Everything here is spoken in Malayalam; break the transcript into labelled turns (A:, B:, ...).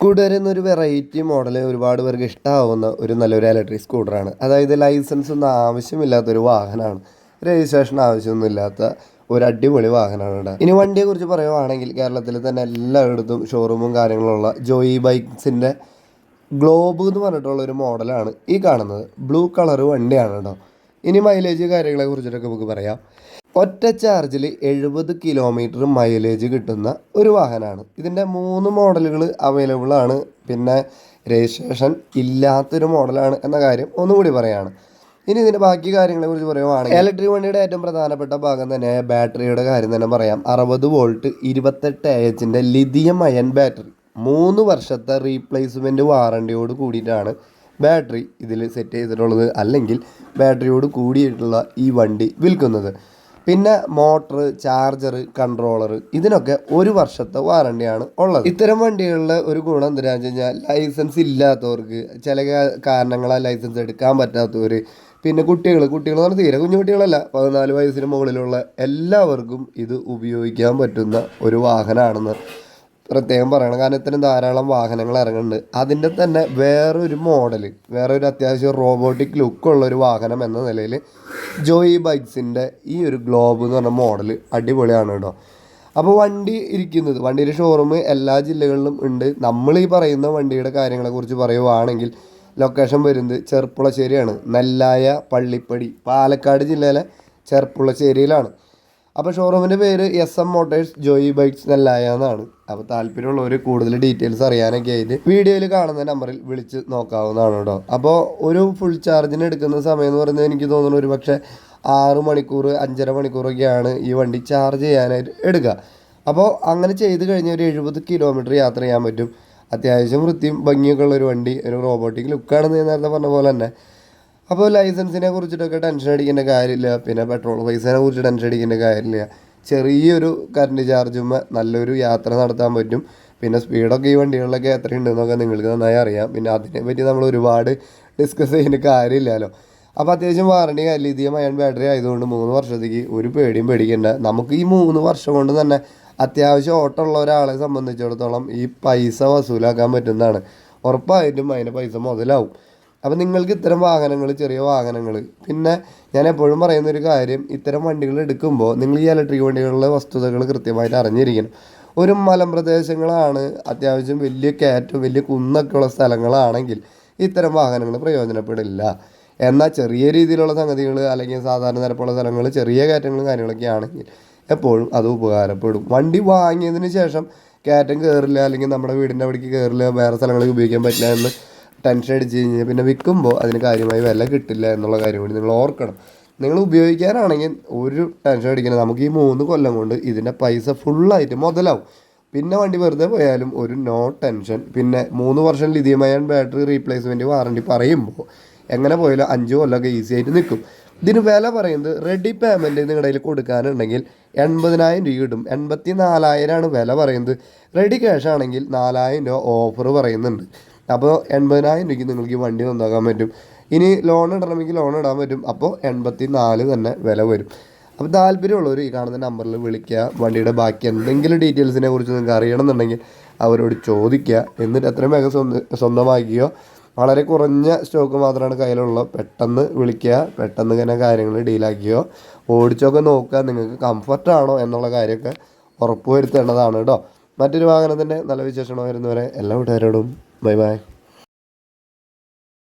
A: സ്കൂട്ടർ എന്നൊരു വെറൈറ്റി മോഡൽ ഒരുപാട് പേർക്ക് ഇഷ്ടമാവുന്ന ഒരു നല്ലൊരു ഇലക്ട്രിക് സ്കൂട്ടറാണ് അതായത് ലൈസൻസ് ഒന്നും ആവശ്യമില്ലാത്തൊരു വാഹനമാണ്. രജിസ്ട്രേഷൻ ആവശ്യമൊന്നും ഇല്ലാത്ത ഒരു അടിപൊളി വാഹനമാണ് ഇവിടെ ഇനി വണ്ടിയെക്കുറിച്ച് പറയുവാണെങ്കിൽ കേരളത്തിൽ തന്നെ എല്ലായിടത്തും ഷോറൂമും കാര്യങ്ങളുള്ള ജോയി ബൈക്സിന്റെ ഗ്ലോബ് എന്ന് പറഞ്ഞിട്ടുള്ള ഒരു മോഡലാണ് ഈ കാണുന്നത്. ബ്ലൂ കളർ വണ്ടിയാണ് കേട്ടോ. ഇനി മൈലേജ് കാര്യങ്ങളെ കുറിച്ചിട്ടൊക്കെ നമുക്ക് പറയാം. ഒറ്റ ചാർജിൽ എഴുപത് കിലോമീറ്റർ മൈലേജ് കിട്ടുന്ന ഒരു വാഹനമാണ്. ഇതിന്റെ മൂന്ന് മോഡലുകൾ അവൈലബിൾ ആണ്. പിന്നെ രജിസ്ട്രേഷൻ ഇല്ലാത്തൊരു മോഡലാണ് എന്ന കാര്യം ഒന്നുകൂടി പറയാണ്. ഇനി ഇതിന്റെ ബാക്കി കാര്യങ്ങളെ കുറിച്ച് പറയുവാണെങ്കിൽ ഇലക്ട്രിക് വണ്ടിയുടെ ഏറ്റവും പ്രധാനപ്പെട്ട ഭാഗം തന്നെ ബാറ്ററിയുടെ കാര്യം തന്നെ പറയാം. അറുപത് വോൾട്ട് ഇരുപത്തെട്ട് എച്ചിന്റെ ലിഥിയം അയൺ ബാറ്ററി മൂന്ന് വർഷത്തെ റീപ്ലേസ്മെന്റ് വാറണ്ടിയോട് കൂടിയിട്ടാണ് ബാറ്ററി ഇതിൽ സെറ്റ് ചെയ്തിട്ടുള്ളത്. അല്ലെങ്കിൽ ബാറ്ററിയോട് കൂടിയിട്ടുള്ള ഈ വണ്ടി വിൽക്കുന്നത്. പിന്നെ മോട്ടർ ചാർജർ കൺട്രോളർ ഇതിനൊക്കെ ഒരു വർഷത്തെ വാറണ്ടിയാണ് ഉള്ളത്. ഇത്തരം വണ്ടികളിലെ ഒരു ഗുണം എന്താണെന്ന് വെച്ച് കഴിഞ്ഞാൽ ലൈസൻസ് ഇല്ലാത്തവർക്ക് ചില കാരണങ്ങളാൽ ലൈസൻസ് എടുക്കാൻ പറ്റാത്തവർ പിന്നെ കുട്ടികൾ കുട്ടികൾ എന്ന് പറഞ്ഞാൽ തീരെ കുഞ്ഞു കുട്ടികളല്ല പതിനാല് വയസ്സിന് മുകളിലുള്ള എല്ലാവർക്കും ഇത് ഉപയോഗിക്കാൻ പറ്റുന്ന ഒരു വാഹനമാണെന്ന് പ്രത്യേകം പറയണം. കാരണം ഇത്തരം ധാരാളം വാഹനങ്ങൾ ഇറങ്ങുന്നുണ്ട്. അതിന്റെ തന്നെ വേറൊരു മോഡൽ വേറൊരു അത്യാവശ്യം റോബോട്ടിക് ലുക്കുള്ള ഒരു വാഹനം എന്ന നിലയിൽ ജോയി ബൈക്സിന്റെ ഈ ഒരു ഗ്ലോബ് എന്ന് പറഞ്ഞ മോഡൽ അടിപൊളിയാണ് കേട്ടോ. അപ്പോൾ വണ്ടി ഇരിക്കുന്നത് വണ്ടിയുടെ ഷോറൂം എല്ലാ ജില്ലകളിലും ഉണ്ട്. നമ്മൾ ഈ പറയുന്ന വണ്ടിയുടെ കാര്യങ്ങളെക്കുറിച്ച് പറയുവാണെങ്കിൽ ലൊക്കേഷൻ വരുന്നത് ചെർപ്പുളശ്ശേരിയാണ്. നെല്ലായ പള്ളിപ്പടി പാലക്കാട് ജില്ലയിലെ ചെർപ്പുളശ്ശേരിയിലാണ്. അപ്പോൾ ഷോറൂമിന്റെ പേര് S M motors Joy bikes Nellaya എന്നാണ്. അപ്പോൾ താല്പര്യമുള്ളവർ കൂടുതൽ ഡീറ്റെയിൽസ് അറിയാനൊക്കെ ആയിട്ട് വീഡിയോയിൽ കാണുന്ന നമ്പറിൽ വിളിച്ച് നോക്കാവുന്നതാണ് കേട്ടോ അപ്പോൾ ഒരു ഫുൾ ചാർജിന് എടുക്കുന്ന സമയം എന്ന് പറയുന്നത് എനിക്ക് തോന്നുന്നു ഒരു പക്ഷേ ആറ് മണിക്കൂർ അഞ്ചര മണിക്കൂറൊക്കെയാണ് ഈ വണ്ടി ചാർജ് ചെയ്യാനായിട്ട് എടുക്കുക. അപ്പോൾ അങ്ങനെ ചെയ്ത് കഴിഞ്ഞാൽ ഒരു എഴുപത് കിലോമീറ്റർ യാത്ര ചെയ്യാൻ പറ്റും. അത്യാവശ്യം വൃത്തിയും ഭംഗിയൊക്കെ ഉള്ള ഒരു വണ്ടി ഒരു റോബോട്ടിക് ലുക്കാണെന്ന് നേരത്തെ പറഞ്ഞ പോലെ തന്നെ. അപ്പോൾ ലൈസൻസിനെ കുറിച്ചിട്ടൊക്കെ ടെൻഷൻ അടിക്കേണ്ട കാര്യമില്ല. പിന്നെ പെട്രോൾ പൈസനെ കുറിച്ച് ടെൻഷൻ അടിക്കേണ്ട കാര്യമില്ല. ചെറിയൊരു കറണ്ട് ചാർജും നല്ലൊരു യാത്ര നടത്താൻ പറ്റും. പിന്നെ സ്പീഡൊക്കെ ഈ വണ്ടികളിലൊക്കെ എത്രയുണ്ടെന്നൊക്കെ നിങ്ങൾക്ക് നന്നായി അറിയാം. പിന്നെ അതിനെപ്പറ്റി നമ്മൾ ഒരുപാട് ഡിസ്കസ് ചെയ്യുന്ന കാര്യമില്ലല്ലോ. അപ്പോൾ അത്യാവശ്യം വാറണ്ടി ലിഥിയം അയൺ ബാറ്ററി ആയതുകൊണ്ട് മൂന്ന് വർഷത്തേക്ക് ഒരു പേടിയും പേടിക്കേണ്ട. നമുക്ക് ഈ മൂന്ന് വർഷം കൊണ്ട് തന്നെ അത്യാവശ്യം ഓട്ടമുള്ള ഒരാളെ സംബന്ധിച്ചിടത്തോളം ഈ പൈസ വസൂലാക്കാൻ പറ്റുന്നതാണ്. ഉറപ്പായിട്ടും അതിന്റെ പൈസ മുതലാവും. അപ്പോൾ നിങ്ങൾക്ക് ഇത്തരം വാഹനങ്ങൾ ചെറിയ വാഹനങ്ങൾ പിന്നെ ഞാൻ എപ്പോഴും പറയുന്ന ഒരു കാര്യം ഇത്തരം വണ്ടികൾ എടുക്കുമ്പോൾ നിങ്ങൾ ഈ ഇലക്ട്രിക് വണ്ടികളിലെ വസ്തുതകൾ കൃത്യമായിട്ട് അറിഞ്ഞിരിക്കണം. ഒരു മലമ്പ്രദേശങ്ങളാണ് അത്യാവശ്യം വലിയ കയറ്റം വലിയ കുന്നൊക്കെ ഉള്ള സ്ഥലങ്ങളാണെങ്കിൽ ഇത്തരം വാഹനങ്ങൾ പ്രയോജനപ്പെടില്ല. എന്നാൽ ചെറിയ രീതിയിലുള്ള സംഗതികൾ അല്ലെങ്കിൽ സാധാരണ നിരപ്പുള്ള സ്ഥലങ്ങൾ ചെറിയ കയറ്റങ്ങളും കാര്യങ്ങളൊക്കെ ആണെങ്കിൽ എപ്പോഴും അത് ഉപകാരപ്പെടും. വണ്ടി വാങ്ങിയതിന് ശേഷം കയറ്റം കയറില്ല അല്ലെങ്കിൽ നമ്മുടെ വീടിന്റെ അവിടേക്ക് കയറില്ല വേറെ സ്ഥലങ്ങളിൽ ഉപയോഗിക്കാൻ പറ്റില്ല എന്ന് ടെൻഷൻ അടിച്ച് കഴിഞ്ഞാൽ പിന്നെ വിൽക്കുമ്പോൾ അതിന് കാര്യമായി വില കിട്ടില്ല എന്നുള്ള കാര്യം കൂടി നിങ്ങൾ ഓർക്കണം. നിങ്ങൾ ഉപയോഗിക്കാനാണെങ്കിൽ ഒരു ടെൻഷൻ അടിക്കണം നമുക്ക് ഈ മൂന്ന് കൊല്ലം കൊണ്ട് ഇതിന്റെ പൈസ ഫുള്ളായിട്ട് മുതലാവും. പിന്നെ വണ്ടി വെറുതെ പോയാലും ഒരു നോ ടെൻഷൻ പിന്നെ മൂന്ന് വർഷം ലിഥിയം ബാറ്ററി റീപ്ലേസ്മെന്റ് വാറണ്ടി പറയുമ്പോൾ എങ്ങനെ പോയാലും അഞ്ച് കൊല്ലമൊക്കെ ഈസി ആയിട്ട് നിൽക്കും. ഇതിന് വില പറയുന്നത് റെഡി പേയ്മെന്റ് നിങ്ങളുടെ കയ്യിൽ കൊടുക്കാനുണ്ടെങ്കിൽ എൺപതിനായിരം രൂപ കിട്ടും. എൺപത്തി നാലായിരമാണ് വില പറയുന്നത്. റെഡി ക്യാഷ് ആണെങ്കിൽ നാലായിരം രൂപ ഓഫർ പറയുന്നുണ്ട്. അപ്പോൾ എൺപതിനായിരം രൂപയ്ക്ക് നിങ്ങൾക്ക് ഈ വണ്ടി നന്നാക്കാൻ പറ്റും. ഇനി ലോൺ ഇടണമെങ്കിൽ ലോൺ ഇടാൻ പറ്റും. അപ്പോൾ എൺപത്തി നാല് തന്നെ വില വരും. അപ്പോൾ താല്പര്യമുള്ളവർ ഈ കാണുന്ന നമ്പറിൽ വിളിക്കുക. വണ്ടിയുടെ ബാക്കി എന്തെങ്കിലും ഡീറ്റെയിൽസിനെ കുറിച്ച് നിങ്ങൾക്ക് അറിയണമെന്നുണ്ടെങ്കിൽ അവരോട് ചോദിക്കുക. എന്നിട്ട് എത്രയും വേഗം സ്വന്തം സ്വന്തമാക്കിയോ വളരെ കുറഞ്ഞ സ്റ്റോക്ക് മാത്രമാണ് കയ്യിലുള്ളത്. പെട്ടെന്ന് വിളിക്കുക. പെട്ടെന്ന് തന്നെ കാര്യങ്ങൾ ഡീലാക്കിയോ ഓടിച്ചൊക്കെ നോക്കുക. നിങ്ങൾക്ക് കംഫർട്ടാണോ എന്നുള്ള കാര്യമൊക്കെ ഉറപ്പ് വരുത്തേണ്ടതാണ് കേട്ടോ. മറ്റൊരു വാഹനത്തിന്റെ നല്ല വിശേഷമായിരുന്നു വരുന്നവരെ എല്ലാ കൂട്ടുകാരോടും ബൈ ബൈ.